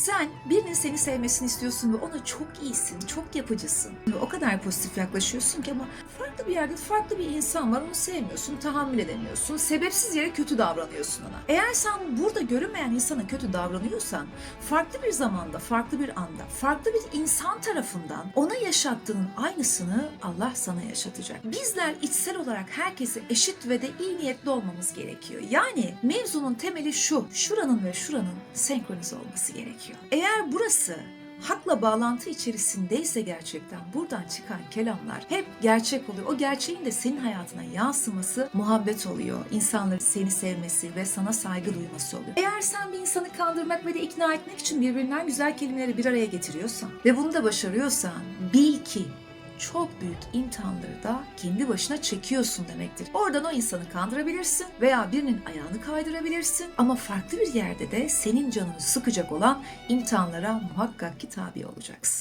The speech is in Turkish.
Sen birinin seni sevmesini istiyorsun ve ona çok iyisin, çok yapıcısın. Ve o kadar pozitif yaklaşıyorsun ki ama farklı bir yerde farklı bir insan var onu sevmiyorsun, tahammül edemiyorsun. Sebepsiz yere kötü davranıyorsun ona. Eğer sen burada görünmeyen insana kötü davranıyorsan farklı bir zamanda, farklı bir anda, farklı bir insan tarafından ona yaşattığının aynısını Allah sana yaşatacak. Bizler içsel olarak herkese eşit ve de iyi niyetli olmamız gerekiyor. Yani mevzunun temeli şu, şuranın ve şuranın senkronize olması gerekiyor. Eğer burası hakla bağlantı içerisindeyse gerçekten buradan çıkan kelamlar hep gerçek oluyor. O gerçeğin de senin hayatına yansıması muhabbet oluyor. İnsanların seni sevmesi ve sana saygı duyması oluyor. Eğer sen bir insanı kandırmak ve de ikna etmek için birbirinden güzel kelimeleri bir araya getiriyorsan ve bunu da başarıyorsan bil ki çok büyük imtihanları da kendi başına çekiyorsun demektir. Oradan o insanı kandırabilirsin veya birinin ayağını kaydırabilirsin ama farklı bir yerde de senin canını sıkacak olan imtihanlara muhakkak ki tabi olacaksın.